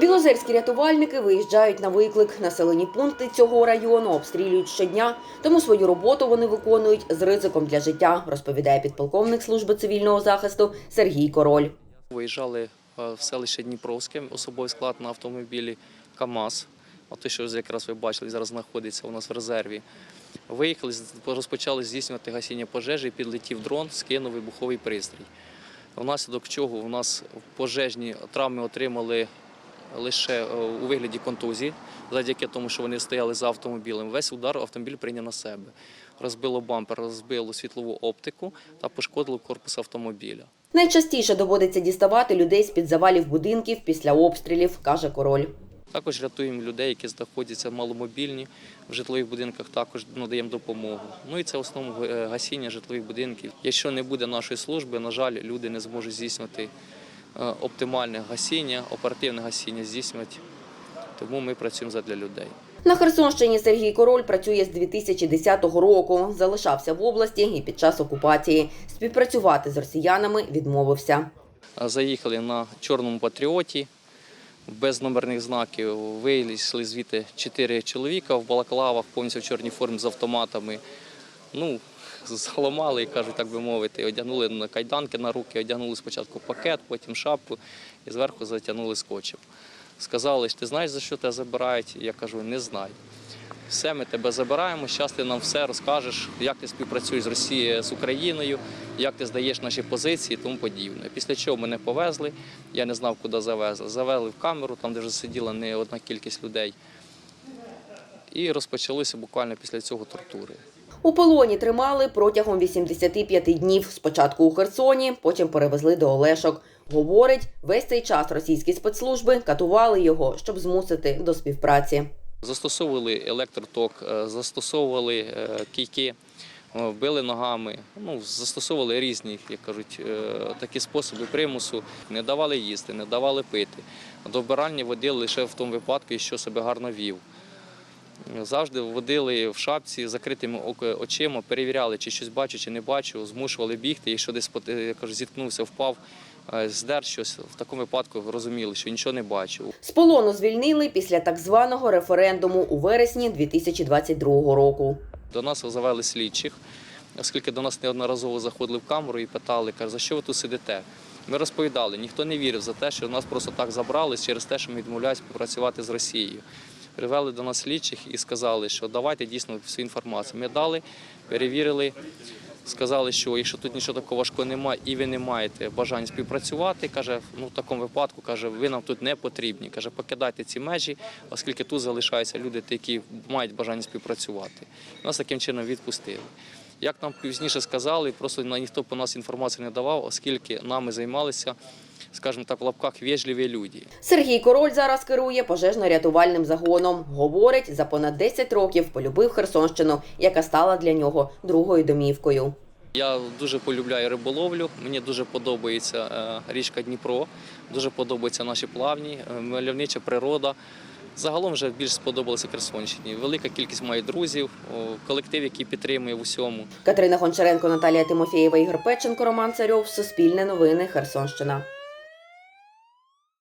Білозерські рятувальники виїжджають на виклик. Населені пункти цього району обстрілюють щодня, тому свою роботу вони виконують з ризиком для життя, розповідає підполковник служби цивільного захисту Сергій Король. Виїжджали е, в селище Дніпровське, особовий склад на автомобілі КАМАЗ. От те, що якраз ви бачили, зараз знаходиться у нас в резерві. Виїхали, розпочали здійснювати гасіння пожежі, підлетів дрон, скинув вибуховий пристрій. Внаслідок чого у нас пожежні травми отримали лише е, у вигляді контузії, завдяки тому, що вони стояли за автомобілем. Весь удар автомобіль прийняв на себе. Розбило бампер, розбило світлову оптику та пошкодило корпус автомобіля. Найчастіше доводиться діставати людей з під завалів будинків після обстрілів, каже король. Також рятуємо людей, які знаходяться маломобільні в житлових будинках. Також надаємо допомогу. Ну і це в основному е, гасіння житлових будинків. Якщо не буде нашої служби, на жаль, люди не зможуть здійснювати е, оптимальне гасіння, оперативне гасіння здійснювати. Тому ми працюємо задля людей. На Херсонщині Сергій Король працює з 2010 року. Залишався в області і під час окупації. Співпрацювати з росіянами відмовився. Е, Заїхали на чорному патріоті без номерних знаків. Вийшли звідти чотири чоловіка в балаклавах, повністю в чорній формі з автоматами. Ну, зламали, кажуть, так би мовити, одягнули на кайданки на руки, одягнули спочатку пакет, потім шапку і зверху затягнули скотчем. Сказали, ти знаєш, за що тебе забирають? Я кажу, не знаю. Все, ми тебе забираємо, зараз ти нам все розкажеш, як ти співпрацюєш з Росією, з Україною, як ти здаєш наші позиції і тому подібне. Після чого мене повезли, я не знав, куди завезли. Завели в камеру, там, де вже сиділа не одна кількість людей. І розпочалися буквально після цього тортури. У полоні тримали протягом 85 днів. Спочатку у Херсоні, потім перевезли до Олешок. Говорить, весь цей час російські спецслужби катували його, щоб змусити до співпраці. Застосовували електроток, е, застосовували е, кійки, е, били ногами, ну, застосовували різні, як кажуть, такі способи примусу. Не давали їсти, не давали пити. До вбиральні водили лише в тому випадку, якщо себе гарно вів. Завжди водили в шапці закритими очима, перевіряли, чи щось бачу, чи не бачу, змушували бігти. Якщо десь я кажу, зіткнувся, впав, е, здер щось, в такому випадку розуміли, що нічого не бачу. З полону звільнили після так званого референдуму у вересні 2022 року. До нас завели слідчих, оскільки до нас неодноразово заходили в камеру і питали, кажуть, за що ви тут сидите? Ми розповідали, ніхто не вірив за те, що нас просто так забрали через те, що ми відмовляємося співпрацювати з Росією. Привели до нас слідчих і сказали, що давайте дійсно всю інформацію. Ми дали, перевірили, сказали, що якщо тут нічого такого важкого немає і ви не маєте бажання співпрацювати, каже, ну в такому випадку каже, ви нам тут не потрібні. Каже, покидайте ці межі, оскільки тут залишаються люди, які мають бажання співпрацювати. Нас таким чином відпустили. Як нам пізніше сказали, просто на- ніхто по нас інформацію не давав, оскільки нами займалися, скажімо так, в лапках вежливі люди. Сергій Король зараз керує пожежно-рятувальним загоном. Говорить, за понад 10 років полюбив Херсонщину, яка стала для нього другою домівкою. Я дуже полюбляю риболовлю. Мені дуже подобається е, річка Дніпро, дуже подобаються наші плавні, е, мальовнича природа. Загалом вже більш сподобалося Херсонщині. Велика кількість моїх друзів, колектив, який підтримує в усьому. Катерина Гончаренко, Наталія Тимофєєва, Ігор Печенко, Роман Царьов. Суспільне новини. Херсонщина.